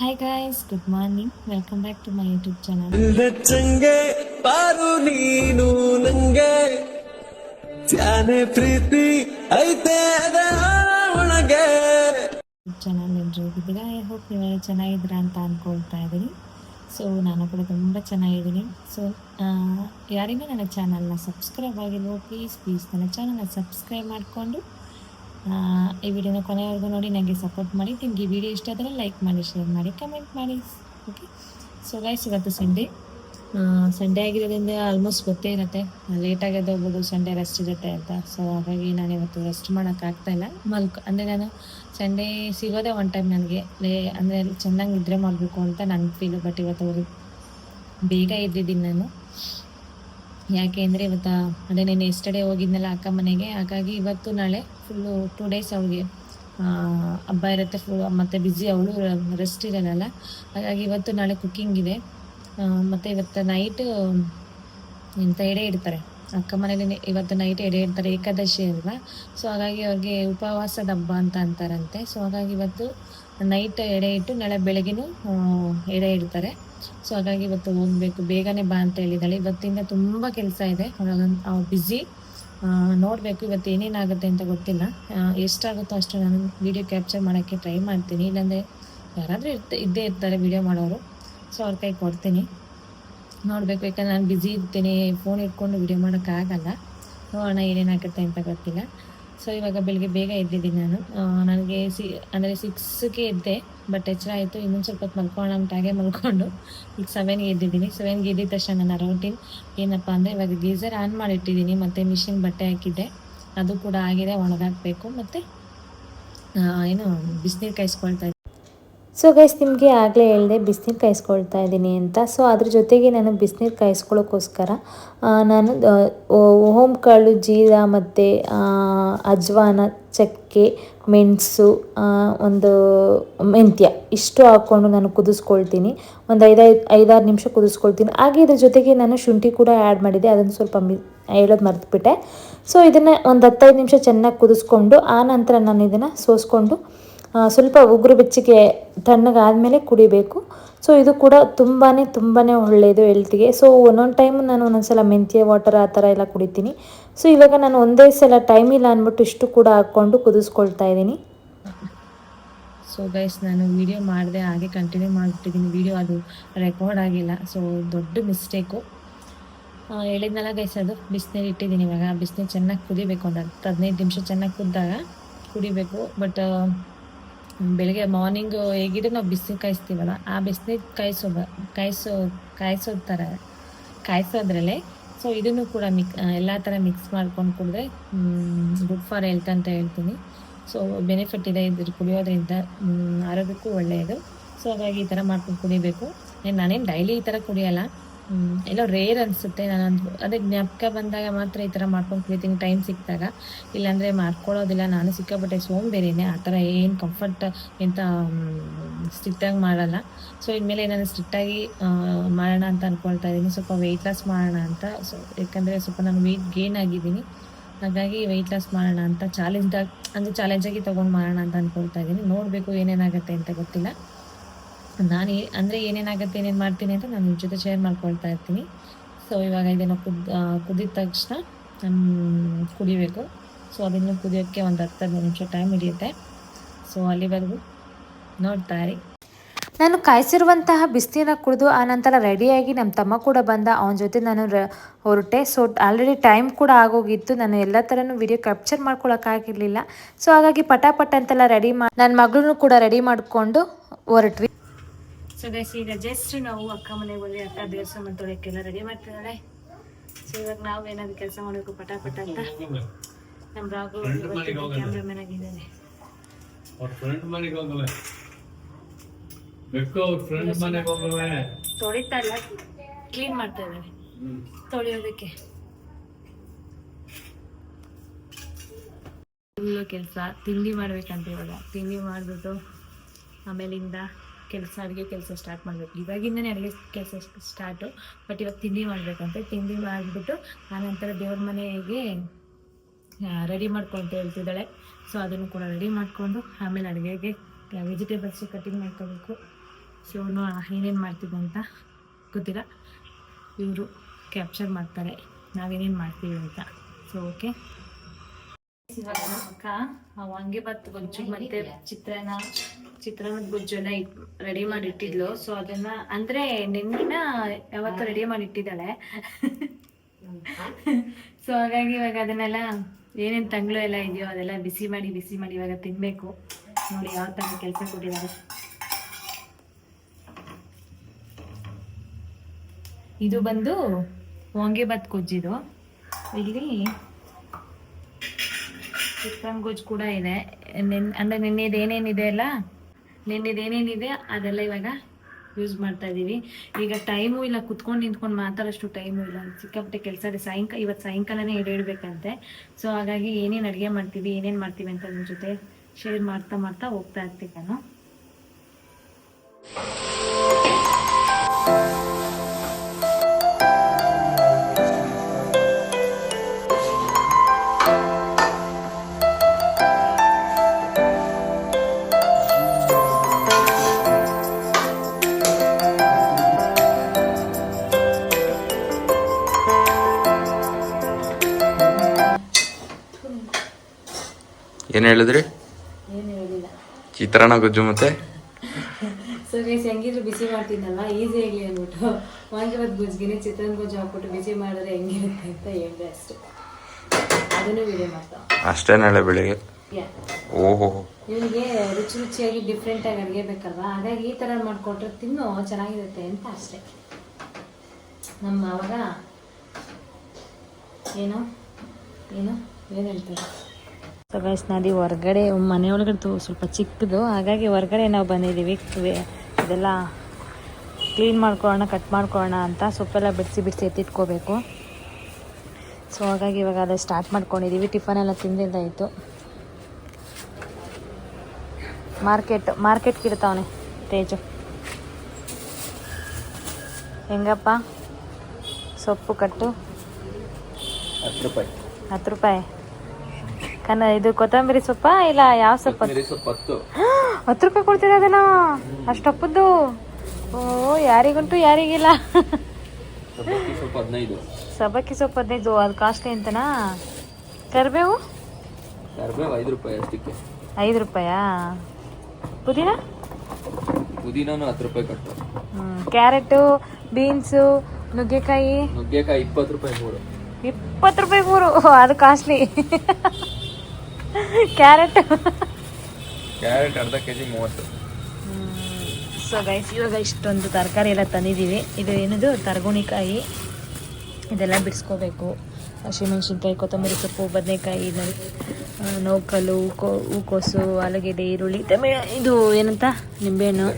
Hi guys good morning welcome back to my YouTube channel ಬೆಚ್ಚಂಗೆ ಪಾರು ನೀನು ನಂಗೆ ತ್ಯಾನೆ ಪ್ರೀತಿ ಐತೆ ಒಳಗೆ ಚಾನಲ್ ಎಲ್ಲರೂ ಹೋಗಿದ್ದೀರಾ ಐ ಹೋಪ್ ನೀವೆಲ್ಲ ಚೆನ್ನಾಗಿದ್ದೀರಾ ಅಂತ ಅಂದ್ಕೊಳ್ತಾ ಇದ್ದೀನಿ ಸೊ ನಾನು ಕೂಡ ತುಂಬ ಚೆನ್ನಾಗಿದ್ದೀನಿ ಸೊ ಯಾರಿಗೂ ನನ್ನ ಚಾನಲ್ನ ಸಬ್ಸ್ಕ್ರೈಬ್ ಆಗಿಲ್ವೋ ಪ್ಲೀಸ್ ಪ್ಲೀಸ್ ನನ್ನ ಚಾನಲ್ನ ಸಬ್ಸ್ಕ್ರೈಬ್ ಮಾಡಿಕೊಂಡು ಈ ವಿಡಿಯೋನ ಕೊನೆವರೆಗೂ ನೋಡಿ ನನಗೆ ಸಪೋರ್ಟ್ ಮಾಡಿ. ನಿಮಗೆ ವಿಡಿಯೋ ಇಷ್ಟ ಆದರೆ ಲೈಕ್ ಮಾಡಿ ಶೇರ್ ಮಾಡಿ ಕಮೆಂಟ್ ಮಾಡಿ ಓಕೆ ಸೊ ಗೈಸ್ ಇವತ್ತು ಸಂಡೇ ಸಂಡೇ ಆಗಿರೋದ್ರಿಂದ ಆಲ್ಮೋಸ್ಟ್ ಗೊತ್ತೇ ಇರುತ್ತೆ. ಲೇಟಾಗಿ ಹೋಗ್ಬೋದು ಸಂಡೇ ರೆಸ್ಟ್ ಇರುತ್ತೆ ಅಂತ. ಸೊ ಹಾಗಾಗಿ ನಾನು ಇವತ್ತು ರೆಸ್ಟ್ ಮಾಡೋಕ್ಕಾಗ್ತಾ ಇಲ್ಲ. ಮಲ್ಕ್, ಅಂದರೆ ನಾನು ಸಂಡೇ ಸಿಗೋದೇ ಒನ್ ಟೈಮ್ ನನಗೆ. ಲೇ, ಅಂದರೆ ಚೆನ್ನಾಗಿ ನಿದ್ರೆ ಮಾಡಬೇಕು ಅಂತ ನನ್ನ ಫೀಲು ಬಟ್ ಇವತ್ತು ಅವರು ಬೇಗ ಇದ್ದಿದ್ದೀನಿ ನಾನು. ಯಾಕೆ ಅಂದರೆ ಇವತ್ತು ಅದೇ ನೆನ್ನೆ ಎಸ್ಟರ್ಡೇ ಹೋಗಿದ್ನಲ್ಲ ಅಕ್ಕ ಮನೆಗೆ. ಹಾಗಾಗಿ ಇವತ್ತು ನಾಳೆ ಫುಲ್ಲು ಟೂ ಡೇಸ್ ಅವಳಿಗೆ ಹಬ್ಬ ಇರುತ್ತೆ ಫುಲ್ ಮತ್ತು ಬ್ಯುಸಿ ಅವಳು ರೆಸ್ಟ್ ಇರಲ್ಲ. ಹಾಗಾಗಿ ಇವತ್ತು ನಾಳೆ ಕುಕ್ಕಿಂಗ್ ಇದೆ. ಮತ್ತು ಇವತ್ತು ನೈಟ್ ಎಂತ ಎಡೆ ಇಡ್ತಾರೆ. ಅಕ್ಕ ಮನೇಲಿ ಇವತ್ತು ನೈಟ್ ಎಡೆ ಇಡ್ತಾರೆ ಏಕಾದಶಿ ಅಲ್ವಾ? ಸೊ ಹಾಗಾಗಿ ಅವ್ರಿಗೆ ಉಪವಾಸದ ಹಬ್ಬ ಅಂತ ಅಂತಾರಂತೆ. ಸೊ ಹಾಗಾಗಿ ಇವತ್ತು ನೈಟ್ ಎಡೆ ಇಟ್ಟು ನಾಳೆ ಬೆಳಗ್ಗೆನೂ ಎಡೆ ಇಡ್ತಾರೆ. ಸೊ ಹಾಗಾಗಿ ಇವತ್ತು ಹೋಗ್ಬೇಕು ಬೇಗನೆ ಬಾ ಅಂತ ಹೇಳಿದಾಳೆ. ಇವತ್ತಿಂದ ತುಂಬ ಕೆಲಸ ಇದೆ. ಬ್ಯುಸಿ ನೋಡಬೇಕು ಇವತ್ತು ಏನೇನಾಗುತ್ತೆ ಅಂತ ಗೊತ್ತಿಲ್ಲ. ಎಷ್ಟಾಗುತ್ತೋ ಅಷ್ಟು ನಾನು ವಿಡಿಯೋ ಕ್ಯಾಪ್ಚರ್ ಮಾಡೋಕ್ಕೆ ಟ್ರೈ ಮಾಡ್ತೀನಿ. ಇಲ್ಲಾಂದರೆ ಯಾರಾದರೂ ಇರ್ತ ಇದ್ದೇ ಇರ್ತಾರೆ ವಿಡಿಯೋ ಮಾಡೋರು. ಸೊ ಅವ್ರ ಕೈ ಕೊಡ್ತೀನಿ. ನೋಡಬೇಕು. ಯಾಕಂದ್ರೆ ನಾನು ಬ್ಯುಸಿ ಇರ್ತೀನಿ. ಫೋನ್ ಇಟ್ಕೊಂಡು ವಿಡಿಯೋ ಮಾಡೋಕ್ಕಾಗಲ್ಲ ನೋಡೋಣ ಏನೇನಾಗುತ್ತೆ ಅಂತ ಗೊತ್ತಿಲ್ಲ. ಸೊ ಇವಾಗ ಬೆಳಿಗ್ಗೆ ಬೇಗ ಎದ್ದಿದ್ದೀನಿ ನಾನು. ನನಗೆ ಸಿ, ಅಂದರೆ ಸಿಕ್ಸ್ಗೆ ಎದ್ದೆ ಬಟ್ ಎಚ್ಚರ ಆಯಿತು. ಇನ್ನೊಂದು ಸ್ವಲ್ಪ ಹೊತ್ತು ಮಲ್ಕೊಳ್ಳೋಣ ಅಂತ ಹಾಗೆ ಮಲ್ಕೊಂಡು ಈಗ ಸೆವೆನ್ಗೆ ಎದ್ದಿದ್ದೀನಿ. ಸೆವೆನ್ಗೆ ಎದ್ದಿದ ತಕ್ಷಣ ನನ್ನ ರೌಟೀನ್ ಏನಪ್ಪ ಅಂದರೆ ಇವಾಗ ಗೀಸರ್ ಆನ್ ಮಾಡಿಟ್ಟಿದ್ದೀನಿ, ಮತ್ತು ಮಿಷಿನ್ ಬಟ್ಟೆ ಹಾಕಿದ್ದೆ. ಅದು ಕೂಡ ಆಗಿದೆ, ಒಣಗಾಕಬೇಕು. ಮತ್ತು ಏನು ಬಿಸಿನೀರು ಕಾಯಿಸ್ಕೊಳ್ತಾ ಸೊ ಗೈಸ್ ನಿಮಗೆ ಆಗಲೇ ಹೇಳಿದೆ, ಬಿಸಿನೀರು ಕಾಯಿಸ್ಕೊಳ್ತಾ ಇದ್ದೀನಿ ಅಂತ. ಸೊ ಅದ್ರ ಜೊತೆಗೆ ನಾನು ಬಿಸಿನೀರು ಕಾಯಿಸ್ಕೊಳ್ಳೋಕ್ಕೋಸ್ಕರ ನಾನು ಓಮ್ ಕಾಳು, ಜೀರಾ ಮತ್ತು ಅಜ್ವಾನ, ಚಕ್ಕೆ, ಮೆಣಸು ಒಂದು ಮೆಂತ್ಯ ಇಷ್ಟು ಹಾಕ್ಕೊಂಡು ನಾನು ಕುದಿಸ್ಕೊಳ್ತೀನಿ. ಒಂದು ಐದೈದು ಐದಾರು ನಿಮಿಷ ಕುದಿಸ್ಕೊಳ್ತೀನಿ. ಹಾಗೆ ಇದ್ರ ಜೊತೆಗೆ ನಾನು ಶುಂಠಿ ಕೂಡ ಆ್ಯಡ್ ಮಾಡಿದೆ ಅದನ್ನು ಸ್ವಲ್ಪ ಮಿ, ಹೇಳೋದು ಮರೆತುಬಿಟ್ಟೆ. ಸೊ ಇದನ್ನು ಒಂದು ಹತ್ತೈದು ನಿಮಿಷ ಚೆನ್ನಾಗಿ ಕುದಿಸ್ಕೊಂಡು, ಆ ನಂತರ ನಾನು ಇದನ್ನು ಸೋಸ್ಕೊಂಡು ಸ್ವಲ್ಪ ಉಗುರು ಬೆಚ್ಚಗೆ ತಣ್ಣಗಾದಮೇಲೆ ಕುಡಿಬೇಕು. ಸೊ ಇದು ಕೂಡ ತುಂಬಾ ತುಂಬಾ ಒಳ್ಳೆಯದು ಹೆಲ್ತಿಗೆ ಸೊ ಒಂದೊಂದು ಟೈಮ್ ನಾನು ಒಂದೊಂದ್ಸಲ ಮೆಂತ್ಯ ವಾಟರ್ ಆ ಥರ ಎಲ್ಲ ಕುಡಿತೀನಿ. ಸೊ ಇವಾಗ ನಾನು ಒಂದೇ ಸಲ ಟೈಮ್ ಇಲ್ಲ ಅಂದ್ಬಿಟ್ಟು ಇಷ್ಟು ಕೂಡ ಹಾಕ್ಕೊಂಡು ಕುದಿಸ್ಕೊಳ್ತಾ ಇದ್ದೀನಿ. ಸೊ ಗೈಸ್ ನಾನು ವಿಡಿಯೋ ಮಾಡಿದೆ ಹಾಗೆ ಕಂಟಿನ್ಯೂ ಮಾಡಿಬಿಟ್ಟಿದ್ದೀನಿ. ವಿಡಿಯೋ ಅದು ರೆಕಾರ್ಡ್ ಆಗಿಲ್ಲ. ಸೊ ದೊಡ್ಡ ಮಿಸ್ಟೇಕು ಹೇಳಿದ್ನಲ್ಲ ಗೈಸ್ ಅದು ಬಿಸಿನೀರು ಇಟ್ಟಿದ್ದೀನಿ ಇವಾಗ. ಬಿಸಿನೀರು ಚೆನ್ನಾಗಿ ಕುದಿಬೇಕು. ಒಂದು ಹತ್ತು ಹದಿನೈದು ನಿಮಿಷ ಚೆನ್ನಾಗಿ ಕುದ್ದಾಗ ಕುಡಿಬೇಕು. ಬಟ್ ಬೆಳಗ್ಗೆ ಮಾರ್ನಿಂಗ್ ಹೇಗಿದ್ರೆ ನಾವು ಬಿಸಿ ಕಾಯಿಸ್ತೀವಲ್ಲ, ಆ ಬಿಸಿನೀರು ಕಾಯಿಸೋ ಕಾಯಿಸೋ ಕಾಯಿಸೋ ಥರ ಕಾಯಿಸೋದ್ರಲ್ಲೇ ಸೊ ಇದನ್ನು ಕೂಡ ಮಿಕ್ ಎಲ್ಲ ಥರ ಮಿಕ್ಸ್ ಮಾಡ್ಕೊಂಡು ಕುಡಿದ್ರೆ ಗುಡ್ ಫಾರ್ ಹೆಲ್ತ್ ಅಂತ ಹೇಳ್ತೀನಿ. ಸೊ ಬೆನಿಫಿಟ್ ಇದೆ ಇದ್ರ ಕುಡಿಯೋದ್ರಿಂದ ಆರೋಗ್ಯಕ್ಕೂ ಒಳ್ಳೆಯದು. ಸೊ ಹಾಗಾಗಿ ಈ ಥರ ಮಾಡ್ಕೊಂಡು ಕುಡಿಬೇಕು. ನಾನೇನು ಡೈಲಿ ಈ ಥರ ಕುಡಿಯಲ್ಲ. ಎಲ್ಲೋ ರೇರ್ ಅನಿಸುತ್ತೆ ನಾನು ಅಂದ್- ಜ್ಞಾಪಕ ಬಂದಾಗ ಮಾತ್ರ ಈ ಥರ ಮಾಡ್ಕೊಂಡು ಕುಡಿತೀನಿ ಟೈಮ್ ಸಿಕ್ಕಿದಾಗ. ಇಲ್ಲಾಂದರೆ ಮಾಡ್ಕೊಳ್ಳೋದಿಲ್ಲ. ನಾನು ಸಿಕ್ಕಾಪಟ್ಟೆ ಸೋಂಬೇರಿನೇ ಆ ಥರ ಏನು ಕಂಫರ್ಟ್ ಎಂತ ಸ್ಟ್ರಿಕ್ಟಾಗಿ ಮಾಡಲ್ಲ. ಸೊ ಇನ್ಮೇಲೆ ನಾನು ಸ್ಟ್ರಿಕ್ಟಾಗಿ ಮಾಡೋಣ ಅಂತ ಅಂದ್ಕೊಳ್ತಾ ಇದ್ದೀನಿ. ಸ್ವಲ್ಪ ವೆಯ್ಟ್ ಲಾಸ್ ಮಾಡೋಣ ಅಂತ. ಸೊ ಯಾಕಂದರೆ ಸ್ವಲ್ಪ ನಾನು ವೆಯ್ಟ್ ಗೇನ್ ಆಗಿದ್ದೀನಿ. ಹಾಗಾಗಿ ವೆಯ್ಟ್ ಲಾಸ್ ಮಾಡೋಣ ಅಂತ ಚಾಲೆಂಜ್ ಅಂದರೆ ಚಾಲೆಂಜಾಗಿ ತೊಗೊಂಡು ಮಾಡೋಣ ಅಂತ ಅಂದ್ಕೊಳ್ತಾ ಇದ್ದೀನಿ. ನೋಡಬೇಕು ಏನೇನಾಗುತ್ತೆ ಅಂತ ಗೊತ್ತಿಲ್ಲ. ನಾನು ಅಂದರೆ ಏನೇನಾಗುತ್ತೆ, ಏನೇನು ಮಾಡ್ತೀನಿ ಅಂತ ನಾನು ನಿಮ್ಮ ಜೊತೆ ಶೇರ್ ಮಾಡ್ಕೊಳ್ತಾ ಇರ್ತೀನಿ. ಸೊ ಇವಾಗ ಇದನ್ನು ಕುದ್ ಕುದಿದ ತಕ್ಷಣ ನಾನು ಕುಡಿಬೇಕು. ಸೊ ಅದನ್ನು ಕುದಿಯೋಕ್ಕೆ ಒಂದು ಹತ್ತು ಹದಿನೈದು ನಿಮಿಷ ಟೈಮ್ ಹಿಡಿಯುತ್ತೆ. ಸೊ ಅಲ್ಲಿವರೆಗೂ ನೋಡ್ತಾ ಇರಿ ನಾನು ಕಾಯಿಸಿರುವಂತಹ ಬಿಸಿನೀರ ಕುಡಿದು ಆನಂತರ ರೆಡಿಯಾಗಿ ನಮ್ಮ ತಮ್ಮ ಕೂಡ ಬಂದ. ಅವನ ಜೊತೆ ನಾನು ರ, ಹೊರಟೆ. ಸೊ ಆಲ್ರೆಡಿ ಟೈಮ್ ಕೂಡ ಆಗೋಗಿತ್ತು. ನಾನು ಎಲ್ಲ ಥರನೂ ವಿಡಿಯೋ ಕ್ಯಾಪ್ಚರ್ ಮಾಡ್ಕೊಳಕ್ಕಾಗಿರಲಿಲ್ಲ ಸೊ ಹಾಗಾಗಿ ಪಟಾಪಟ್ ಅಂತೆಲ್ಲ ರೆಡಿ ಮಾಡಿ ನನ್ನ ಮಗಳನ್ನೂ ಕೂಡ ರೆಡಿ ಮಾಡಿಕೊಂಡು ಹೊರಟ್ವಿ. ಸೊ ಗೈಸ್ ಈಗ ಜಸ್ಟ್ ನಾವು ಅಕ್ಕ ಮನೆಗೆ ಬಂದ್ವಿ ಅಕ್ಕ ದೇವಸ್ಥಾನ ತೊಳೆಯೋಕ್ಕೆಲ್ಲ ರೆಡಿ ಮಾಡ್ತಿದ್ದಾಳೆ ಸೊ ಇವಾಗ ನಾವು ಏನಾದ್ರು ಕೆಲಸ ಮಾಡಬೇಕು ಪಟಾಪಟ ಅಂತ ನಮ್ಮ ರಾಘು ಕ್ಯಾಮ್ರಾಮನ್ ಆಗಿದ್ದಾನೆ. ತೊಳಿತಾ ಇಲ್ಲ ಕ್ಲೀನ್ ಮಾಡ್ತಾ ಇದ್ದಾನೆ. ತೊಳೆಯೋದಕ್ಕೆ. ಫುಲ್ಲು ಕೆಲಸ ತಿಂಡಿ ಮಾಡ್ಬೇಕಂತ ಇವಾಗ. ತಿಂಡಿ ಮಾಡಿಬಿಟ್ಟು ಆಮೇಲಿಂದ ಕೆಲಸ, ಅಡುಗೆ ಕೆಲಸ ಸ್ಟಾರ್ಟ್ ಮಾಡಬೇಕು. ಇವಾಗಿಂದನೇ ಅಡುಗೆ ಕೆಲಸ ಸ್ಟಾರ್ಟು ಬಟ್ ಇವಾಗ ತಿಂಡಿ ಮಾಡಬೇಕಂತೆ ತಿಂಡಿ ಮಾಡಿಬಿಟ್ಟು ಆನಂತರ ದೇವ್ರ ಮನೆಗೆ ರೆಡಿ ಮಾಡ್ಕೊಂತ ಹೇಳ್ತಿದ್ದಾಳೆ. ಸೊ ಅದನ್ನು ಕೂಡ ರೆಡಿ ಮಾಡಿಕೊಂಡು ಆಮೇಲೆ ಅಡುಗೆಗೆ ವೆಜಿಟೇಬಲ್ಸ್ ಕಟಿಂಗ್ ಮಾಡ್ಕೋಬೇಕು. ಸೊ ಏನೇನು ಮಾಡ್ತೀವಿ ಅಂತ ಗೊತ್ತಿಲ್ಲ. ಇವರು ಕ್ಯಾಪ್ಚರ್ ಮಾಡ್ತಾರೆ. ನಾವೇನೇನು ಮಾಡ್ತೀವಿ ಅಂತ. ಸೊ ಓಕೆ ಇವಾಗ ಅಕ್ಕ, ಆ ವಾಂಗಿಭಾತ್ ಗೊಜ್ಜು ಮತ್ತೆ ಚಿತ್ರಾನ್ನ, ಚಿತ್ರಾನ್ನದ ಗೊಜ್ಜು ಎಲ್ಲ ರೆಡಿ ಮಾಡಿ ಇಟ್ಟಿದ್ಲು ಸೊ ಅದನ್ನ ಅಂದ್ರೆ ನಿನ್ನ ಯಾವತ್ತು ರೆಡಿ ಮಾಡಿ ಇಟ್ಟಿದ್ದಾಳೆ ಸೊ ಹಾಗಾಗಿ ಇವಾಗ ಅದನ್ನೆಲ್ಲ ಏನೇನ್ ತಂಗ್ಳು ಎಲ್ಲ ಇದೆಯೋ ಅದೆಲ್ಲ ಬಿಸಿ ಮಾಡಿ ಬಿಸಿ ಮಾಡಿ ಇವಾಗ ತಿನ್ಬೇಕು. ನೋಡಿ ಯಾವ ತರ ಕೆಲಸ ಕೊಟ್ಟಿದ್ದಾರೆ. ಇದು ಬಂದು ವಾಂಗಿಭಾತ್ ಗೊಜ್ಜಿದು. ಇಲ್ಲಿ ಚಿತ್ರಾನ್ನ ಗೊಜ್ಜು ಕೂಡ ಇದೆ. ಅಂದ್ರೆ ನಿನ್ನೆದು ಏನೇನಿದೆ ಅಲ್ಲ? ನಿನ್ನೆದು ಏನೇನಿದೆ, ಅದೆಲ್ಲ ಇವಾಗ ಯೂಸ್ ಮಾಡ್ತಾ ಇದೀವಿ. ಈಗ ಟೈಮು ಇಲ್ಲ, ಕುತ್ಕೊಂಡು ನಿಂತ್ಕೊಂಡು ಮಾತಾಡೋಷ್ಟು ಟೈಮು ಇಲ್ಲ. ಸಿಕ್ಕಾಪಟ್ಟೆ ಕೆಲಸ ಇದೆ. ಸಾಯಂಕಾಲ ಇವತ್ತು ಸಾಯಂಕಾಲನೇ ಇಡಬೇಕಂತೆ ಸೊ ಹಾಗಾಗಿ ಏನೇನು ಅಡುಗೆ ಮಾಡ್ತೀವಿ, ಏನೇನು ಮಾಡ್ತೀವಿ ಅಂತ ನಿಮ್ಮ ಜೊತೆ ಶೇರ್ ಮಾಡ್ತಾ ಮಾಡ್ತಾ ಹೋಗ್ತಾ ಇರ್ತೀನಿ ನಾನು. ಏನು ಹೇಳಿದ್ರಿ? ಏನು ಹೇಳಿಲ್ಲ. ಚಿತ್ರಾನ್ನ ಗೊಜ್ಜು ಮತ್ತೆ? ಸೊ ಗೈಸ್ ಹೆಂಗಿದ್ರು ಬಿಸಿ ಮಾಡ್ತಿದ್ನಲ್ಲ ಈಸಿ ಆಗಲಿ ಅಂದ್ಬಿಟ್ಟು. ವಾಂಗಿಭಾತ್ ಗುಜ್ಜಿಗೆ ಚಿತ್ರಾನ್ನ ಗೊಜ್ಜು ಹಾಕ್ಬಿಟ್ಟು ಬಿಸಿ ಮಾಡಿದ್ರೆ ಹೆಂಗಿರುತ್ತೆ ಅಂತ ಹೇಳಿದೆ ಅಷ್ಟೇ. ಅದನ್ನು ವಿಡಿಯೋ ಮಾಡ್ತಾ ಅಷ್ಟೇ ನಾಳೆ ಬೆಳಿಗ್ಗೆ. ಓಹೋ. ನಿಮಗೆ ರುಚಿ ರುಚಿಯಾಗಿ ಡಿಫ್ರೆಂಟಾಗಿ ಅಡುಗೆ ಬೇಕಲ್ವಾ? ಹಾಗಾಗಿ ಈ ಥರ ಮಾಡಿಕೊಟ್ರೆ ತಿನ್ನೋ ಚೆನ್ನಾಗಿರುತ್ತೆ ಅಂತ ಅಷ್ಟೇ. ನಮ್ಮ ಅವಾಗ ಏನು? ಏನು? ಏನು ಹೇಳ್ತಾರೆ? ಸೊ ಗೈಸ್ ನಾದಿ ಹೊರಗಡೆ ಮನೆ ಒಳಗಡೆ ಸ್ವಲ್ಪ ಚಿಕ್ಕದು. ಹಾಗಾಗಿ ಹೊರಗಡೆ ನಾವು ಬಂದಿದ್ದೀವಿ ಇದೆಲ್ಲ ಕ್ಲೀನ್ ಮಾಡ್ಕೊಳ್ಳೋಣ ಕಟ್ ಮಾಡ್ಕೊಳ್ಳೋಣ ಅಂತ ಸೊಪ್ಪೆಲ್ಲ ಬಿಡಿಸಿ ಬಿಡಿಸಿ ಎತ್ತಿಟ್ಕೋಬೇಕು. ಸೊ ಹಾಗಾಗಿ ಇವಾಗ ಅದೇ ಸ್ಟಾರ್ಟ್ ಮಾಡ್ಕೊಂಡಿದ್ದೀವಿ ಟಿಫನ್ ಎಲ್ಲ ತಿಂದಿದ್ದಾಯಿತು ಮಾರ್ಕೆಟ್ ಮಾರ್ಕೆಟ್ಗೆ ಇರ್ತಾವನೆ ತೇಜು. ಹೆಂಗಪ್ಪ? ಸೊಪ್ಪು ಕಟ್ಟು? ಹತ್ತು ರೂಪಾಯಿ. ಹತ್ತು ರೂಪಾಯಿ. ಕನ್ನ ಇದು ಕೊತ್ತಂಬರಿ ಸೊಪ್ಪ ಇಲ್ಲ ಯಾವ ಸೊಪ್ಪು? ಹತ್ತು. ರೂಪಾಯಿ ಕೊಡ್ತೀರ ಅದನ್ನ? ಅಷ್ಟಪ್ಪದ್ದು? ಓ ಯಾರಿಗುಂಟು ಯಾರಿಗಿಲ್ಲ. ಸಬಕ್ಕಿ ಸೊಪ್ಪ ಸಬ್ಬಕ್ಕಿ ಸೊಪ್ಪು ಹದಿನೈದು ಅದು ಕಾಸ್ಟ್ಲಿ ಅಂತನಾ? ಕರಿಬೇವು? ಐದು ರೂಪಾಯಿ ಅಷ್ಟಕ್ಕೆ. ಐದು ರೂಪಾಯಾ? ಪುದೀನ? ಪುದೀನನು ಹತ್ತು ರೂಪಾಯಿ ಕಟ್ಟು. ಕ್ಯಾರೆಟು ಬೀನ್ಸು ನುಗ್ಗೆಕಾಯಿ. ನುಗ್ಗೆಕಾಯಿ ಇಪ್ಪತ್ತು ರೂಪಾಯಿ ಮೂರು. ಇಪ್ಪತ್ತು ರೂಪಾಯಿ ಮೂರು. ಅದು ಕಾಸ್ಟ್ಲಿ ಕ್ಯಾರೆಟ್ ಕ್ಯಾರೆಟ್ ಅರ್ಧ ಕೆ ಜಿ ಮೂವತ್ತು ಸೊ ಗೈಸ್ ಇವಾಗ ಇಷ್ಟೊಂದು ತರಕಾರಿ ಎಲ್ಲ ತಂದಿದ್ದೀವಿ. ಇದು ಏನದು? ತರಗುಣಿಕಾಯಿ. ಇದೆಲ್ಲ ಬಿಡಿಸ್ಕೋಬೇಕು. ಹಸಿಮೆಣಸಿನ್ಕಾಯಿ ಕೊತ್ತಂಬರಿ ಸೊಪ್ಪು ಬದನೆಕಾಯಿ ನೌಕಲು ಹೂಕೋ ಹೂಕೋಸು ಆಲೂಗೆಡ್ಡೆ ಈರುಳ್ಳಿ ತಮಿಳು ಇದು ಏನಂತ? ನಿಂಬೆಹಣ್ಣು.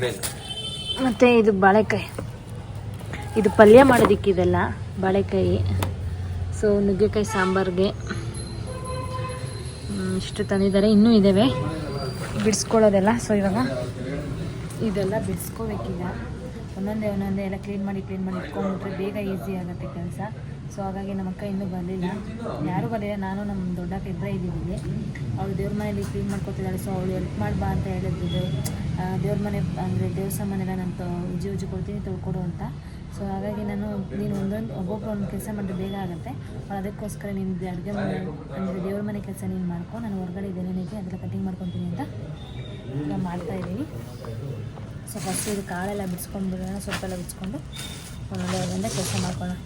ಮತ್ತು ಇದು ಬಾಳೆಕಾಯಿ. ಇದು ಪಲ್ಯ ಮಾಡೋದಿಕ್ಕೆ ಇದೆಲ್ಲ ಬಾಳೆಕಾಯಿ. ಸೊ ನುಗ್ಗೆಕಾಯಿ ಸಾಂಬಾರಿಗೆ. ಇಷ್ಟು ತಂದಿದ್ದಾರೆ, ಇನ್ನೂ ಇದ್ದಾವೆ ಬಿಡಿಸ್ಕೊಳ್ಳೋದೆಲ್ಲ ಸೊ ಇವಾಗ ಇದೆಲ್ಲ ಬಿಡಿಸ್ಕೋಬೇಕೀಗ ಒಂದೊಂದೇ ಒಂದೊಂದೇ ಎಲ್ಲ ಕ್ಲೀನ್ ಮಾಡಿ ಕ್ಲೀನ್ ಮಾಡಿ ಇಟ್ಕೊಂಡ್ಬಿಟ್ರೆ ಬೇಗ ಈಸಿ ಆಗುತ್ತೆ ಕೆಲಸ. ಸೊ ಹಾಗಾಗಿ ನಮ್ಮ ಅಕ್ಕ ಇನ್ನೂ ಬಂದಿಲ್ಲ. ಯಾರೂ ಬರಲಿಲ್ಲ ನಾನು ನಮ್ಮ ದೊಡ್ಡ ಇಬ್ಬರೇ ಇದ್ದೀವಿ. ಅವಳು ದೇವ್ರ ಮನೇಲಿ ಕ್ಲೀನ್ ಮಾಡ್ಕೊತಿದ್ದಾಳೆ ಸೊ ಅವಳು ಹೆಲ್ಪ್ ಮಾಡ್ಬಾ ಅಂತ ಹೇಳಿದ್ರು ದೇವ್ರ ಮನೆ, ಅಂದರೆ ದೇವ್ರ ಸಾಮಾನೆಲ್ಲ ನಾನು ಉಜ್ಜಿ ಉಜ್ಜಿ ಕೊಡ್ತೀನಿ, ತೊಳ್ಕೊಡು ಅಂತ. ಸೊ ಹಾಗಾಗಿ ನಾನು ನೀನು ಒಂದೊಂದು ಒಬ್ಬೊಬ್ಬರು ಒಂದು ಕೆಲಸ ಮಾಡಿದ್ರೆ ಬೇಗ ಆಗುತ್ತೆ. ಅದಕ್ಕೋಸ್ಕರ ನೀನು ಅಡುಗೆ ಮನೆ ಅಂದರೆ ದೇವ್ರ ಮನೆ ಕೆಲಸ ನೀನು ಮಾಡ್ಕೊ. ನಾನು ಹೊರಗಡೆ ಏನೇನೈತೆ ಅದೆಲ್ಲ ಕಟಿಂಗ್ ಮಾಡ್ಕೊತೀನಿ ಅಂತ ಈಗ ಮಾಡ್ತಾ ಇದ್ದೀನಿ. ಸೊ ಫಸ್ಟ್ ಇದು ಕಾಳೆಲ್ಲ ಬಿಡಿಸ್ಕೊಂಡ್ಬಿಡೋಣ. ಸೊಪ್ಪೆಲ್ಲ ಬಿಡಿಸ್ಕೊಂಡು ಒಂದೊಂದು ಒಂದೊಂದೇ ಕೆಲಸ ಮಾಡ್ಕೊಳ್ಳೋಣ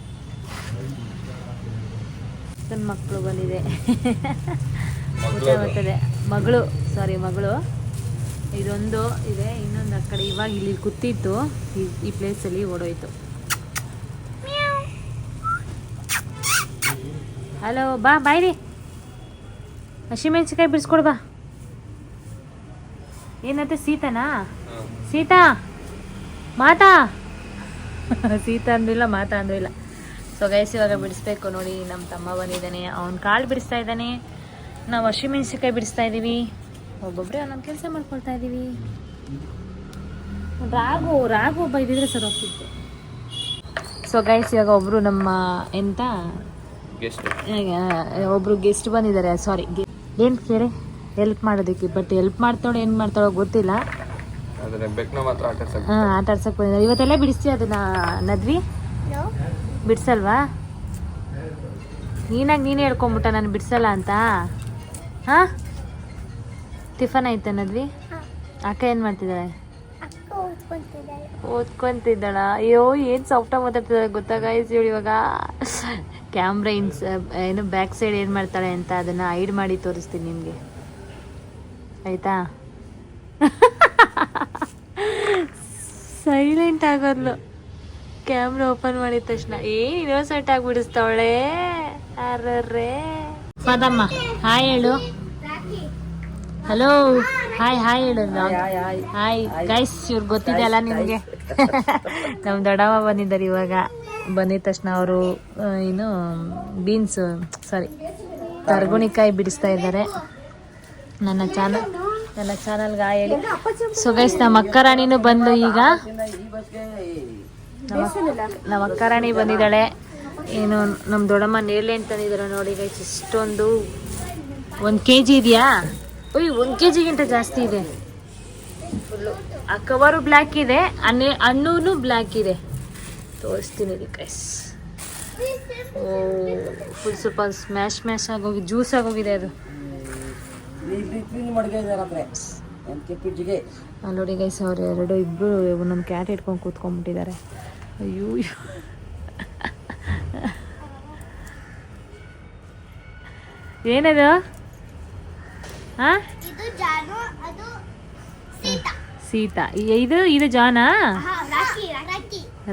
ನನ್ನ ಮಕ್ಕಳು ಬಂದಿದೆ. ಊಟ ಬರ್ತದೆ ಮಗಳು ಸಾರಿ ಮಗಳು. ಇದೊಂದು ಇದೆ ಇನ್ನೊಂದು ಆ ಕಡೆ ಇವಾಗ ಇಲ್ಲಿ ಕೂತಿತ್ತು ಈ- ಈ ಪ್ಲೇಸಲ್ಲಿ ಓಡೋಯ್ತು. ಹಲೋ, ಬಾ ಬಾಯ್ರಿ ಹಸಿಮೆಣ್ಸಿಕಾಯಿ ಬಿಡಿಸ್ಕೊಡು ಬಾ. ಏನಂತೆ, ಸೀತಾನಾ? ಸೀತಾ, ಮಾತಾ? ಸೀತಾ ಅಂದ್ರಿಲ್ಲ ಮಾತಾ ಅಂದ್ರಿಲ್ಲ ಸೊ ಗೈಸ್ ಇವಾಗ ಬಿಡಿಸ್ಬೇಕು ನೋಡಿ ನಮ್ಮ ತಮ್ಮ ಬಂದಿದ್ದಾನೆ. ಅವ್ನು ಕಾಳು ಬಿಡಿಸ್ತಾ ಇದ್ದಾನೆ. ನಾವು ಹಸಿಮೆಣ್ಸಿಕಾಯಿ ಬಿಡಿಸ್ತಾ ಇದ್ದೀವಿ ಒಬ್ಬೊಬ್ಬರೇ ಒಂದೊಂದು ಕೆಲಸ ಮಾಡ್ಕೊಳ್ತಾ ಇದ್ದೀವಿ ರಾಗು ರಾಗು ಒಬ್ಬ ಇದ್ದಿದ್ರೆ ಸರ್ ಹೋಗ್ತಿತ್ತು. ಸೊ ಗೈಸ್ ಇವಾಗ ಒಬ್ಬರು ನಮ್ಮ ಎಂತ? ಒಬ್ರು ಗೆಸ್ಟ್ ಬಂದಿದ್ದಾರೆ ಸಾರಿ ಏನು ಕೇಳಿ ಹೆಲ್ಪ್ ಮಾಡೋದಕ್ಕೆ ಬಟ್ ಹೆಲ್ಪ್ ಮಾಡ್ತಾಳೆ ಏನು ಮಾಡ್ತಾಳೋ ಗೊತ್ತಿಲ್ಲ. ಆಡ್ಸಕ್ ಹಾಂ ಆಟ ಆಡ್ಸಕ್ಕೆ ಬಂದಿದ್ದಾರೆ. ಇವತ್ತೆಲ್ಲ ಬಿಡಿಸ್ತೀಯ ಅದನ್ನ ನದ್ವಿ? ಬಿಡ್ಸಲ್ವಾ? ನೀನಾಗಿ ನೀನೇ ಹೇಳ್ಕೊಂಬಿಟ್ಟ ನಾನು ಬಿಡ್ಸಲ್ಲ ಅಂತ? ಹಾಂ? ಟಿಫನ್ ಆಯ್ತಾ ನದ್ವಿ? ಅಕ್ಕ ಏನು ಮಾಡ್ತಿದ್ದಾಳೆ? ಓದ್ಕೊಂತಿದ್ದಾಳ. ಅಯ್ಯೋ ಏನು ಸಾಫ್ಟಾಗಿ ಮಾತಾಡ್ತಿದ್ದಾಳೆ ಗೊತ್ತಾಗಾಯ್ತು ಇವಾಗ. ಕ್ಯಾಮ್ರಾ ಇನ್ಸ್ ಏನು ಬ್ಯಾಕ್ ಸೈಡ್ ಏನು ಮಾಡ್ತಾಳೆ ಅಂತ ಅದನ್ನು ಹೈಡ್ ಮಾಡಿ ತೋರಿಸ್ತೀನಿ ನಿಮಗೆ. ಆಯಿತಾ? ಸೈಲೆಂಟ್ ಆಗೋದ್ಲು. ಕ್ಯಾಮ್ರಾ ಓಪನ್ ಮಾಡಿದ ತಕ್ಷಣ. ಏನು ಇನ್ನೋಸೆಂಟ್ ಆಗಿ ಬಿಡಿಸ್ತಾವಳೆ ಅರ್ರೇ ಪದಮ್ಮ. ಹಾಯ್ ಹೇಳು. ಹಲೋ ಹಾಯ್ ಹಾಯ್ ಹೇಳು. ಹಾಯ್ ಗೈಸ್ ಇವ್ರು ಗೊತ್ತಿದೆಯಲ್ಲ ನಿಮಗೆ. ನಮ್ಮ ದೊಡ್ಡವ ಬಂದಿದ್ದಾರೆ ಇವಾಗ. ಬಂದಿದ ತಕ್ಷಣ ಅವರು ಏನು, ಬೀನ್ಸ್, ಸಾರಿ, ತರ್ಗುಣಿಕಾಯಿ ಬಿಡಿಸ್ತಾ ಇದ್ದಾರೆ. ನನ್ನ ಚಾನಲ್, ನನ್ನ ಚಾನಲ್ಗೆ ಆ ಹೇಳಿ. ಸೊ ಗೈಸ್ ನಮ್ಮ ಅಕ್ಕ ರಾಣಿನೂ ಬಂದು ಈಗ ನಮ್ಮ ಅಕ್ಕ ರಾಣಿ ಬಂದಿದ್ದಾಳೆ. ಏನು, ನಮ್ಮ ದೊಡ್ಡಮ್ಮ ನೇರ್ಲೆ ಅಂತ ನೋಡಿ ಗೈಸ್ ಇಷ್ಟೊಂದು, ಒಂದು ಕೆ ಜಿ ಇದೆಯಾ? ಓಯ್ ಒಂದು ಕೆ ಜಿಗಿಂತ ಜಾಸ್ತಿ ಇದೆ. ಆ ಕವರು ಬ್ಲ್ಯಾಕ್ ಇದೆ ಹಣ್ಣು ಬ್ಲ್ಯಾಕ್ ಇದೆ. ತೋರಿಸ್ತೀನಿ ಗೈಸ್ ಓ ಫುಲ್ ಸ್ವಲ್ಪ ಸ್ಮ್ಯಾಶ್ ಸ್ಮ್ಯಾಶ್ ಆಗೋಗಿ ಜ್ಯೂಸ್ ಆಗೋಗಿದೆ ಅದು. ನೋಡಿ ಗೈಸ್ ಅವ್ರು ಎರಡು ಇಬ್ಬರು ಒಂದೊಂದು ಕ್ಯಾಟ್ ಇಟ್ಕೊಂಡು ಕೂತ್ಕೊಂಡ್ಬಿಟ್ಟಿದ್ದಾರೆ ಅಯ್ಯೋ ಅಯ್ಯೋ. ಏನದು? ಹಾ ಸೀತಾ. ಇದು ಇದು ಜಾನಾ?